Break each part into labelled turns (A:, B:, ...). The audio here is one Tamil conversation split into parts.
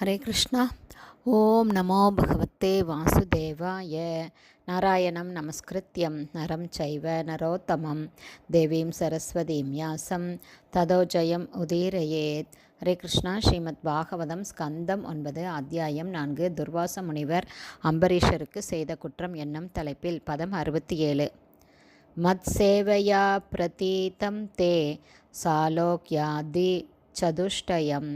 A: ஹரே கிருஷ்ணா. ஓம் நமோ பகவத்தே வாசுதேவாய. நாராயணம் நமஸ்கிருத்தியம் நரம் சைவ நரோத்தமம். தேவீம் சரஸ்வதீம் யாசம். ததோஜயம் உதீரயேத். ஹரே கிருஷ்ணா. ஸ்ரீமத் பாகவதம் ஸ்கந்தம் ஒன்பது அத்தியாயம் நான்கு. துர்வாச முனிவர் அம்பரீஷருக்கு செய்த குற்றம் என்னும் தலைப்பில் பதம் அறுபத்தி ஏழு. மத் சேவையா பிரதீதம் தே. சாலோக்யாதி சதுஷ்டயம்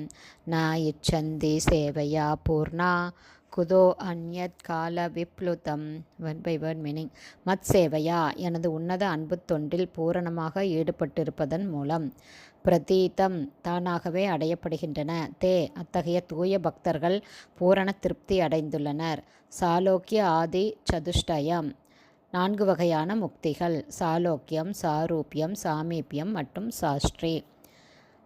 A: ந இச்சந்தி சேவையா பூர்ணா குதோ அந்யத் கால விப்ளுதம் ஒன் பை ஒன் மீனிங் மத் சேவையா எனது உன்னத அன்பு தொண்டில் பூரணமாக ஈடுபட்டிருப்பதன் மூலம் பிரதீதம் தானாகவே அடையப்படுகின்றன. தே அத்தகைய தூய பக்தர்கள் பூரண திருப்தி அடைந்துள்ளனர். சாலோக்கிய ஆதி சதுஷ்டயம். நான்கு வகையான முக்திகள். சாலோக்கியம் சாரூபியம் சாமீபியம் மற்றும் சாஸ்திரி.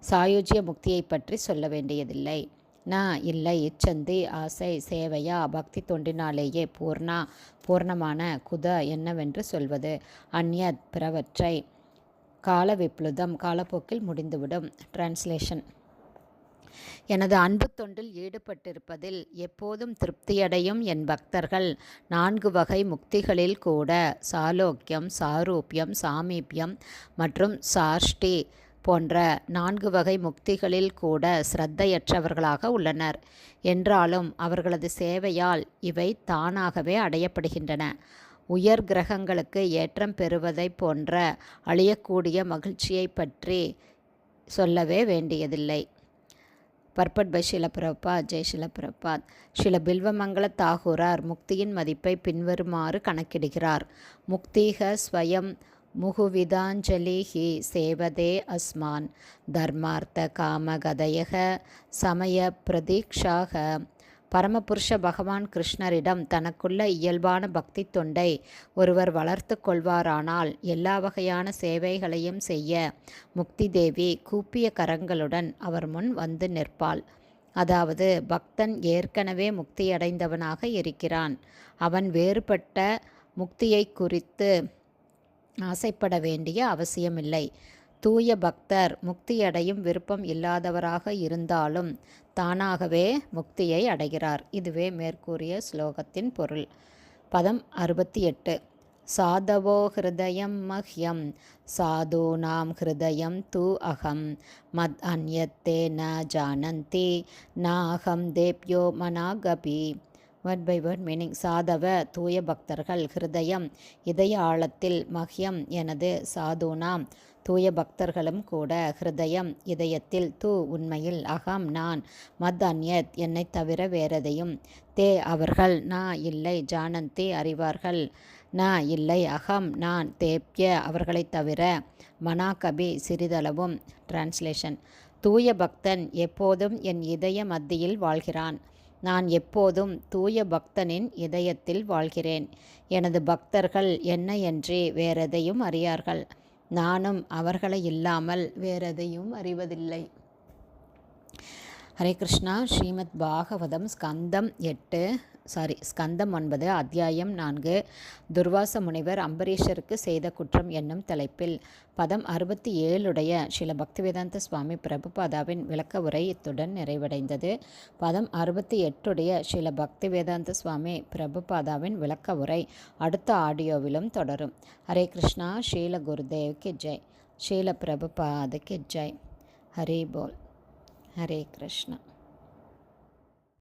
A: சாயுஜ்ய முக்தியை பற்றி சொல்ல வேண்டியதில்லை. நான் இல்லை இச்சந்தி ஆசை சேவையா பக்தி தொண்டினாலேயே பூர்ணா பூர்ணமான குத என்னவென்று சொல்வது. அந்யத் பிறவற்றை கால விப்ளுதம் காலப்போக்கில் முடிந்துவிடும். டிரான்ஸ்லேஷன் எனது அன்பு தொண்டில் ஈடுபட்டிருப்பதில் எப்போதும் திருப்தியடையும் என் பக்தர்கள். நான்கு வகை முக்திகளில் கூட சாலோக்கியம் சாரூபியம் சாமீபியம் மற்றும் சாஷ்டி போன்ற நான்கு வகை முக்திகளில் கூட சிரத்தையற்றவர்களாக உள்ளனர். என்றாலும் அவர்களது சேவையால் இவை தானாகவே அடையப்படுகின்றன. உயர் கிரகங்களுக்கு ஏற்றம் பெறுவதைப் போன்ற அழியக்கூடிய மகிழ்ச்சியை பற்றி சொல்லவே வேண்டியதில்லை. பர்பட் பை ஷிலபிரபா ஜெய் ஷிலபிரபாத். ஷில பில்வமங்கல தாகூரார் முக்தியின் மதிப்பை பின்வருமாறு கணக்கிடுகிறார். முக்திக ஸ்வயம் முகுவிதாஞ்சலிः சேவதே அஸ்மான். தர்மார்த்த காமகதயக சமய பிரதீக்ஷாக. பரமபுருஷ பகவான் கிருஷ்ணரிடம் தனக்குள்ள இயல்பான பக்தி தொண்டை ஒருவர் வளர்த்து கொள்வாரானால் எல்லா வகையான சேவைகளையும் செய்ய முக்தி தேவி கூப்பிய கரங்களுடன் அவர் முன் வந்து நிற்பாள். அதாவது பக்தன் ஏற்கனவே முக்தியடைந்தவனாக இருக்கிறான். அவன் வேறுபட்ட முக்தியை குறித்து ஆசைப்பட வேண்டிய அவசியமில்லை. தூய பக்தர் முக்தியடையும் விருப்பம் இல்லாதவராக இருந்தாலும் தானாகவே முக்தியை அடைகிறார். இதுவே மேற்கூறிய ஸ்லோகத்தின் பொருள். பதம் அறுபத்தி எட்டு சாதவோ ஹிருதயம் மஹ்யம் சாதூனாம் ஹிருதயம் தூ அகம். மத் அந்யத்தே ந ஜானந்தி நாகம் தேப்யோ மனாகபி. வேர்ட் பை வேர்ட் மீனிங் சாதவ தூய பக்தர்கள் ஹிருதயம் இதய ஆழத்தில் மஹ்யம் எனது சாதுனாம். தூய பக்தர்களும் கூட ஹிருதயம் இதயத்தில் தூ உண்மையில் அகம் நான். மத் அந்யத் என்னை தவிர வேறெதையும். தே அவர்கள் நா இல்லை ஜானந்தி அறிவார்கள். நா இல்லை அகம் நான். தேப்ய அவர்களை தவிர மனாகபி சிறிதளவும். டிரான்ஸ்லேஷன் தூய பக்தன் எப்போதும் என் இதய மத்தியில் வாழ்கிறான். நான் எப்போதும் தூய பக்தனின் இதயத்தில் வாழ்கிறேன். எனது பக்தர்கள் என்ன என்று வேறெதையும் அறியார்கள். நானும் அவர்களை இல்லாமல் வேறெதையும் அறிவதில்லை. ஹரே கிருஷ்ணா ஸ்ரீமத் பாகவதம் ஸ்கந்தம் எட்டு சாரி ஸ்கந்தம் ஒன்பது அத்தியாயம் நான்கு. துர்வாச முனிவர் அம்பரீஷருக்கு செய்த குற்றம் என்னும் தலைப்பில் பதம் அறுபத்தி ஏழுடைய ஸ்ரீல பக்திவேதாந்த சுவாமி பிரபுபாதாவின் விளக்க உரை இத்துடன் நிறைவடைந்தது. பதம் அறுபத்தி எட்டுடைய ஸ்ரீல பக்திவேதாந்த சுவாமி பிரபுபாதாவின் விளக்க உரை அடுத்த ஆடியோவிலும் தொடரும். ஹரே கிருஷ்ணா ஸ்ரீல குருதேவ்க்கு ஜெய். ஸ்ரீல பிரபுபாதுக்கு ஜெய். ஹரே போல். ஹரே கிருஷ்ணா